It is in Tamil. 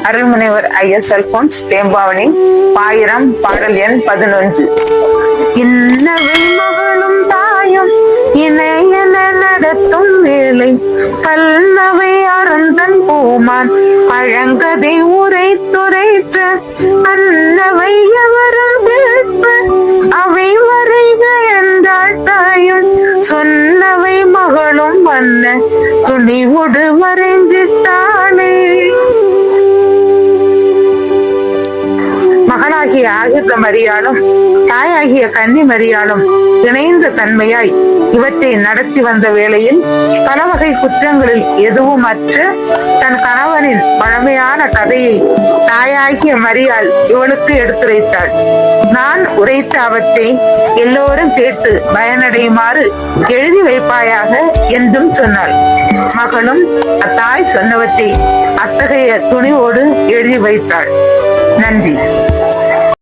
அருள்முனைவர் ஐஎஸ் அல்போன்ஸ் தேம்பாவணி பாயிரம் பாடல் எண் பதினொன்று. இன்னவை மகளும் தாயும் இணையன நடத்தும் வேலை. பல்லவை அருந்தன் பூமான் பழங்கதை உரைத்துரைத்த அன்னவை எவரும் கேட்ப அவை வரைக என்றாள் தாயும். சொன்னவை மகளும் வண்ண துணிவோடு மறைந்திட்டானே மகளாகிய ஆகித்த மரியாளும் தாயாகிய கன்னி மரியாளும் இணைந்த தன்மையாய் இவற்றை நடத்தி வந்த வேளையில் பல வகை குற்றங்களில் எதுவும் அற்ற தன் கணவனின் பழமையான கதையை தாயாகிய மரியாள் இவளுக்கு எடுத்துரைத்தாள். நான் உரைத்த அவற்றை எல்லோரும் கேட்டு பயனடையுமாறு எழுதி வைப்பாயாக என்றும் சொன்னாள். மகளும் அத்தாய் சொன்னவற்றை அத்தகைய துணிவோடு எழுதி வைத்தாள். நன்றி.